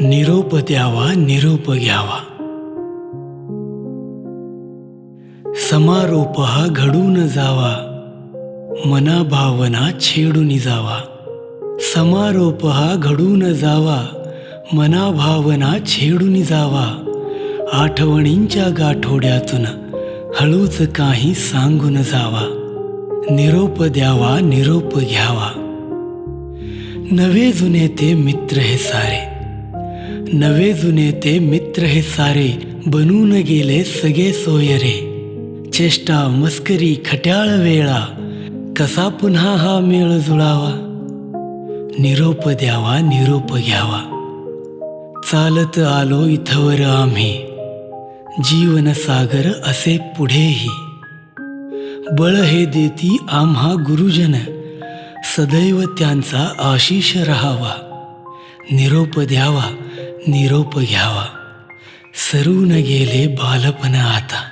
निरोप द्यावा निरोप घ्यावा. समारोप हा घडून जावा. मना भावना छेडून जावा. समारोप हा घडून जावा. मना भावना छेडून जावा. आठवणींच्या गाठोड्यातून हळूच काही सांगून जावा. निरोप द्यावा निरोप घ्यावा. नवे जुने ते मित्र हे सारे. नवे जुने ते मित्र हे सारे बनून गेले सगळे सोयरे चेष्टा मस्करी खट्याळ वेळा कसा पुन्हा हा मेळ जुळावा निरोप द्यावा निरोप घ्यावा चालत आलो इथवर आम्ही जीवन सागर असे पुढेही बळ हे देती आम्हा गुरुजन सदैव त्यांचा आशिष राहावा निरोप द्यावा निरोप घ्यावा. सरून गेले बालपण आता.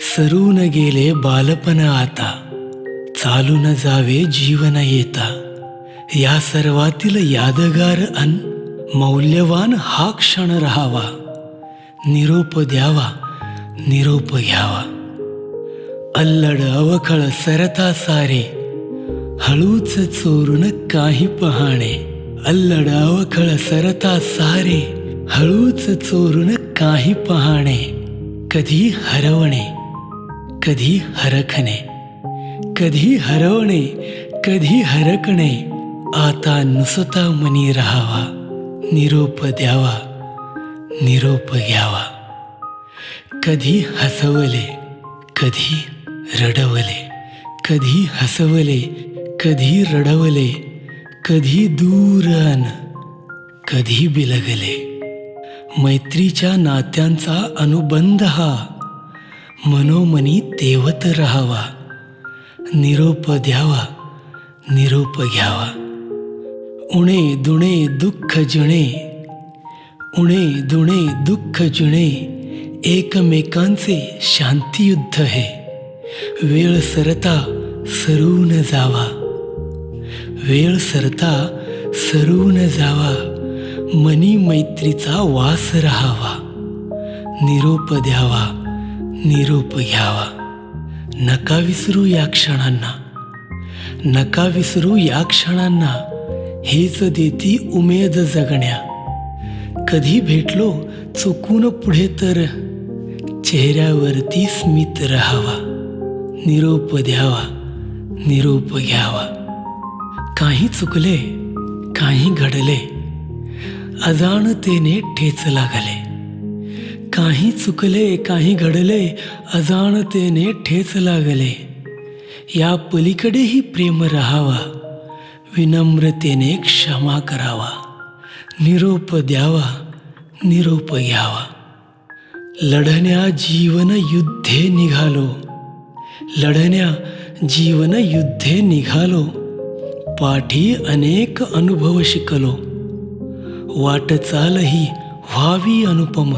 सरून गेले बालपण आता. चालून जावे जीवन येता. या सर्वातील यादगार अन मौल्यवान हा क्षण राहावा. निरोप द्यावा निरोप घ्यावा. अल्लड अवखळ सरता सारे. हळूच चोरून काही पहाणे. अल्लड अवखळ सरता सारे हळूच चोरून काही पहाणे कधी हरवणे कधी हरखणे कधी हरवणे कधी हरकणे आता नुसता मनी राहावा निरोप द्यावा निरोप घ्यावा कधी हसवले कधी रडवले कधी हसवले कधी रडवले कधी दूर अन कधी बिलगले. मैत्रीच्या नात्यांचा अनुबंध हा. मनोमनी तेवत राहावा. निरोप द्यावा निरोप घ्यावा. उणे दुणे दुःख जिणे. उणे दुणे दुःख जिणे. एकमेकांचे शांतियुद्ध हे. वेळ सरता सरून जावा. वेळ सरता सरून जावा. मनी मैत्रीचा वास राहावा. निरोप द्यावा. निरोप घ्यावा. नका विसरू या क्षणांना. नका विसरू या क्षणांना. हेच देती उमेद जगण्या. कधी भेटलो चुकून पुढे तर. चेहऱ्यावरती स्मित राहावा. निरोप द्यावा. निरोप घ्यावा. काही चुकले काही घडले. अजाणतेने ठेच लागले. काही चुकले काही घडले अजाणतेने ठेच लागले. या पलीकडेही प्रेम राहावा. विनम्रतेने क्षमा करावा. निरोप द्यावा निरोप घ्यावा. लढण्या जीवन युद्धे निघालो. लढण्या जीवन युद्धे निघालो. पाठी अनेक अनुभव शिकलो. वाटचाल ही व्हावी अनुपम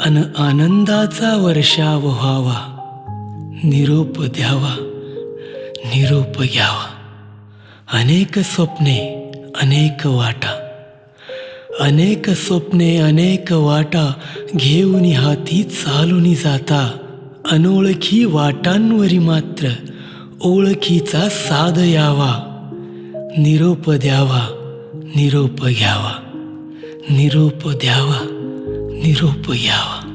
अन आनंदाचा वर्षाव व्हावा. निरोप द्यावा निरोप घ्यावा. अनेक स्वप्ने अनेक वाटा. अनेक स्वप्ने अनेक वाटा घेऊन हाती चालून जाता. अनोळखी वाटांवरी मात्र ओळखीचा साध यावा. निरोप द्यावा निरोप घ्यावा. निरोप द्यावा निरोप घ्यावा